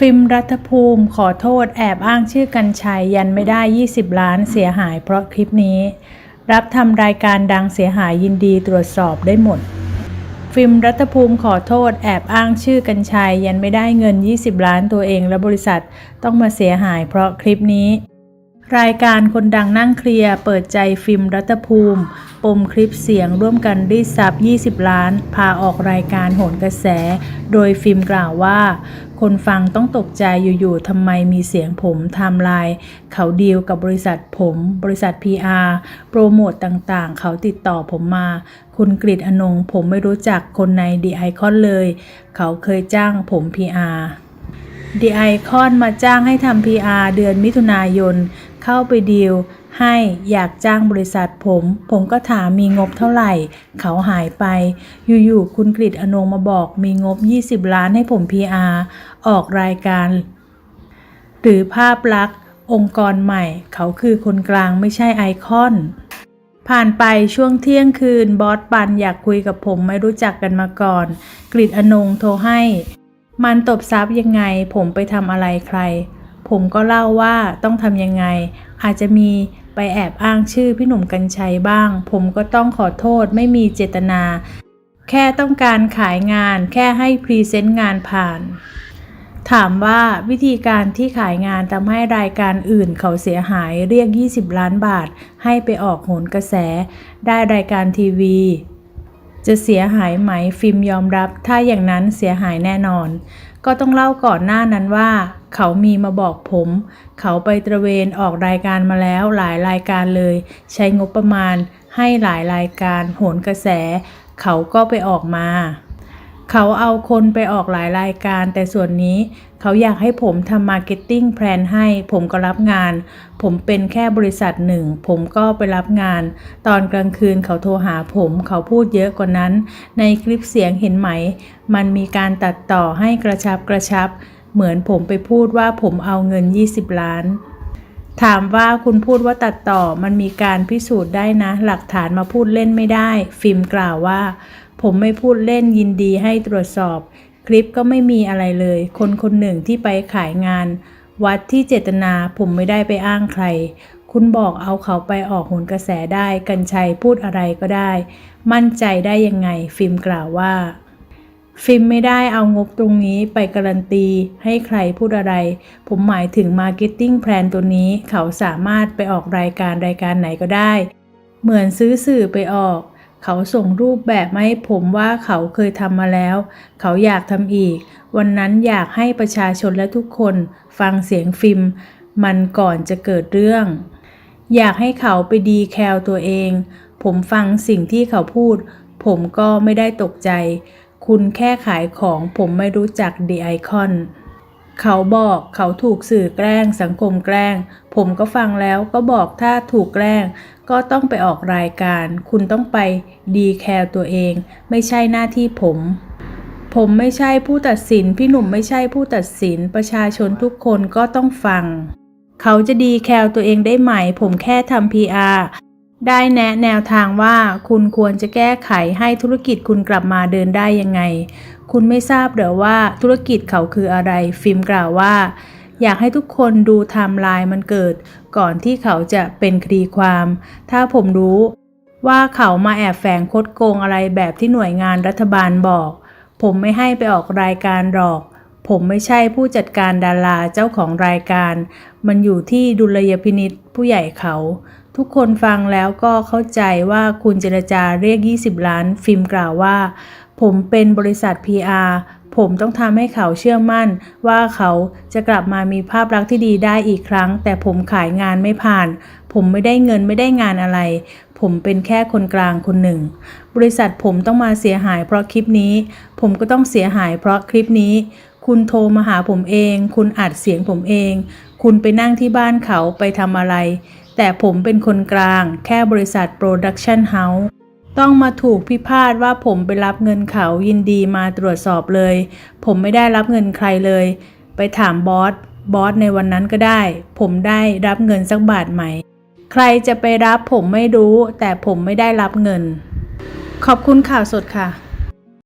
ฟิล์มรัฐภูมิขอโทษแอบอ้างชื่อกัญชัยยันไม่ได้ 20 ล้านเสียหายเพราะคลิปนี้ รับทำรายการดังเสียหายยินดีตรวจสอบได้หมด ฟิล์มรัฐภูมิขอโทษแอบอ้างชื่อกัญชัยยันไม่ได้เงิน 20 ล้านตัวเองและบริษัทต้องมาเสียหายเพราะคลิปนี้ รายการคนดังนั่งเคลียร์เปิดใจฟิล์มรัฐภูมิ ปมคลิปเสียงร่วมกันรีดทรัพย์20 ล้าน พาออกรายการโหนกระแส โดยฟิล์มกล่าวว่า คนฟังต้องตกใจอยู่ๆทำไมมีเสียงผมไทม์ไลน์เขาดีลกับบริษัทผม บริษัท PR โปรโมตต่างๆ เขาติดต่อผมมา คุณกฤษอนงผมไม่รู้จักคนในดีไอคอนเลย เขาเคยจ้างผม PR ดีไอคอนมาจ้างให้ทำ PR เดือนมิถุนายน เข้าไปดีลให้อยากจ้างบริษัทผม ผมก็ถามมีงบเท่าไหร่ เขาหายไป อยู่ๆคุณกฤษอนงมาบอกมีงบ 20 ล้านให้ผม PR ออกรายการ หรือภาพลักษณ์องค์กรใหม่ เขาคือคนกลางไม่ใช่ไอคอน ผ่านไปช่วงเที่ยงคืนบอสปันอยากคุยกับผมไม่รู้จักกันมาก่อน กฤษอนงโทรให้ มันตบซับยังไงผมไปทำอะไรใคร ผมก็เล่าว่าต้องทำยังไง อาจจะมีไปแอบอ้างชื่อพี่หนุ่มกัญชัยบ้าง ผมก็ต้องขอโทษไม่มีเจตนา แค่ต้องการขายงาน แค่ให้พรีเซนต์งานผ่าน ถามว่าวิธีการที่ขายงานทำให้รายการอื่นเขาเสียหายเรียก 20 ล้านบาท ให้ไปออกโหนกระแส ได้รายการทีวี จะเสียหายไหมฟิล์มยอมรับ ถ้าอย่างนั้นเสียหายแน่นอน ก็ต้องเล่าก่อนหน้านั้นว่า เขามีมาบอกผม เขาไปตระเวนออกรายการมาแล้วหลายรายการเลย ใช้งบประมาณให้หลายรายการโหนกระแส เขาก็ไปออกมา เขาเอาคนไปออกหลายรายการ แต่ส่วนนี้เขาอยากให้ผมทำมาร์เก็ตติ้งแพลนให้ ผมก็รับงาน ผมเป็นแค่บริษัทหนึ่ง ผมก็ไปรับงาน ตอนกลางคืนเขาโทรหาผม เขาพูดเยอะกว่านั้น ในคลิปเสียงเห็นไหม มันมีการตัดต่อให้กระชับกระชับ เหมือนผมไปพูดว่าผมเอาเงิน 20 ล้านถามว่าคุณพูดว่าตัดต่อมันมีการพิสูจน์ได้นะ หลักฐานมาพูดเล่นไม่ได้ ฟิล์มกล่าวว่า ผมไม่พูดเล่นยินดีให้ตรวจสอบ คลิปก็ไม่มีอะไรเลย คนคนหนึ่งที่ไปขายงาน วัดที่เจตนาผมไม่ได้ไปอ้างใคร คุณบอกเอาเขาไปออกหนกระแสได้กัญชัยพูดอะไรก็ได้ มั่นใจได้ยังไง ฟิล์มกล่าวว่า ฟิล์มไม่ได้เอางบตรงนี้ไปการันตี ให้ใครพูดอะไร ผมหมายถึง Marketing Plan ตัวนี้เขาสามารถไปออกรายการรายการไหนก็ได้ เหมือนซื้อสื่อไปออก เขาส่งรูปแบบมาให้ผมว่าเขาเคยทำมาแล้ว เขาอยากทำอีก วันนั้นอยากให้ประชาชนและทุกคน ฟังเสียงฟิล์มมันก่อนจะเกิดเรื่อง อยากให้เขาไปดีแคลตัวเอง ผมฟังสิ่งที่เขาพูด ผมก็ไม่ได้ตกใจ คุณแค่ขายของผมไม่รู้จักดีไอคอน เขาบอกเขาถูกสื่อแกล้ง สังคมแกล้ง ผมก็ฟังแล้วก็บอกถ้าถูกแกล้ง ก็ต้องไปออกรายการ คุณต้องไปดีแคลตัวเอง ไม่ใช่หน้าที่ผม ผมไม่ใช่ผู้ตัดสิน พี่หนุ่มไม่ใช่ผู้ตัดสิน ประชาชนทุกคนก็ต้องฟัง เขาจะดีแคลตัวเองได้ไหม ผมแค่ทำ PR ได้แนะแนวทางว่าคุณควรจะแก้ไขให้ธุรกิจคุณกลับมาเดินได้ยังไง คุณไม่ทราบเหรอว่าธุรกิจเขาคืออะไร ฟิล์มกล่าวว่า อยากให้ทุกคนดูไทม์ไลน์มันเกิด ก่อนที่เขาจะเป็นคดีความ ถ้าผมรู้ว่าเขามาแอบแฝงคดโกงอะไรแบบที่หน่วยงานรัฐบาลบอก ผมไม่ให้ไปออกรายการหรอก ผมไม่ใช่ผู้จัดการดาราเจ้าของรายการ มันอยู่ที่ดุลยพินิษผู้ใหญ่เขา ทุกคนฟังแล้วก็เข้าใจว่าคุณเจรจาเรียก 20 ล้าน ฟิล์มกล่าวว่า ผมเป็นบริษัท PR ผมต้องทำให้เขาเชื่อมั่น ว่าเขาจะกลับมามีภาพลักษณ์ที่ดีได้อีกครั้ง แต่ผมขายงานไม่ผ่าน ผมไม่ได้เงินไม่ได้งานอะไร ผมเป็นแค่คนกลางคนหนึ่ง บริษัทผมต้องมาเสียหายเพราะคลิปนี้ ผมก็ต้องเสียหายเพราะคลิปนี้ คุณโทรมาหาผมเอง คุณอัดเสียงผมเอง คุณไปนั่งที่บ้านเขาไปทำอะไร แต่ผมเป็นคนกลาง แค่บริษัทโปรดักชันเฮาส์ต้องมาถูกพิพาทว่าผมไปรับเงินเขายินดีมาตรวจสอบเลย ผมไม่ได้รับเงินใครเลย ไปถามบอส บอสในวันนั้นก็ได้ ผมได้รับเงินสักบาทไหม ใครจะไปรับผมไม่รู้ แต่ผมไม่ได้รับเงิน ขอบคุณข่าวสดค่ะ